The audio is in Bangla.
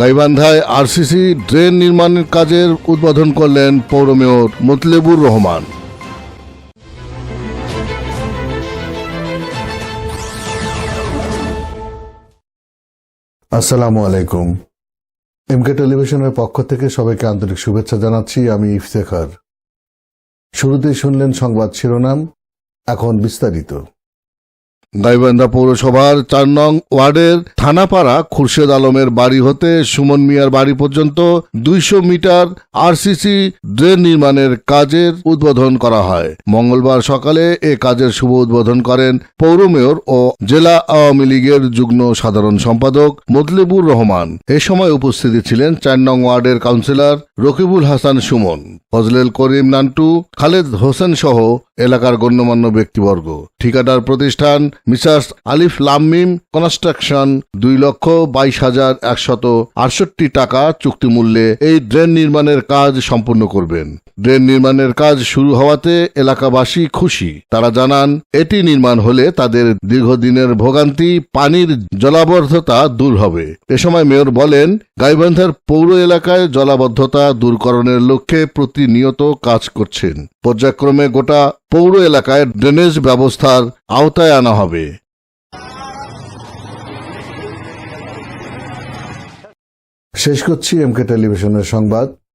গাইবান্ধায় আরসিসি ড্রেন নির্মাণের কাজের উদ্বোধন করলেন পৌর মেয়র মতলেবুর রহমান। আসসালামু আলাইকুম। এমকে টেলিভিশনের পক্ষ থেকে সবাইকে আন্তরিক শুভেচ্ছা জানাচ্ছি, আমি ইফতেখার। শুরুতেই শুনলেন সংবাদ শিরোনাম, এখন বিস্তারিত। গাইবান্ধা পৌরসভার চার নং ওয়ার্ডের থানাপাড়া খুরশেদ আলমের বাড়ি হতে সুমন মিয়ার বাড়ি পর্যন্ত দুইশো মিটার আরসিসি ড্রেন নির্মাণের কাজের উদ্বোধন করা হয়। মঙ্গলবার সকালে এ কাজের শুভ উদ্বোধন করেন পৌর মেয়র ও জেলা আওয়ামী লীগের যুগ্ম সাধারণ সম্পাদক মতলেবুর রহমান। এ সময় উপস্থিতি ছিলেন চার নং ওয়ার্ডের কাউন্সিলর রকিবুল হাসান সুমন, ফজলেল করিম নান্টু, খালেদ হোসেন সহ এলাকার গণ্যমান্য ব্যক্তিবর্গ। ঠিকাদার প্রতিষ্ঠান মিসার্স আলিফ লামিম কনস্ট্রাকশন দুই লক্ষ বাইশ হাজার একশত আটষট্টি টাকা চুক্তি মূল্যে এই ড্রেন নির্মাণের কাজ সম্পূর্ণ করবেন। ড্রেন নির্মাণের কাজ শুরু হওয়াতে এলাকাবাসী খুশি। তারা জানান, এটি নির্মাণ হলে তাদের দীর্ঘদিনের ভোগান্তি, পানির জলাবদ্ধতা দূর হবে। এ সময় মেয়র বলেন, গাইবান্ধার পৌর এলাকায় জলাবদ্ধতা দূরকরণের লক্ষ্যে প্রতিনিয়ত কাজ করছেন। পর্যায়ক্রমে গোটা পৌর এলাকায় ড্রেনেজ ব্যবস্থার আওতায় আনা হবে। শেষ করছি এমকে টেলিভিশনের সংবাদ।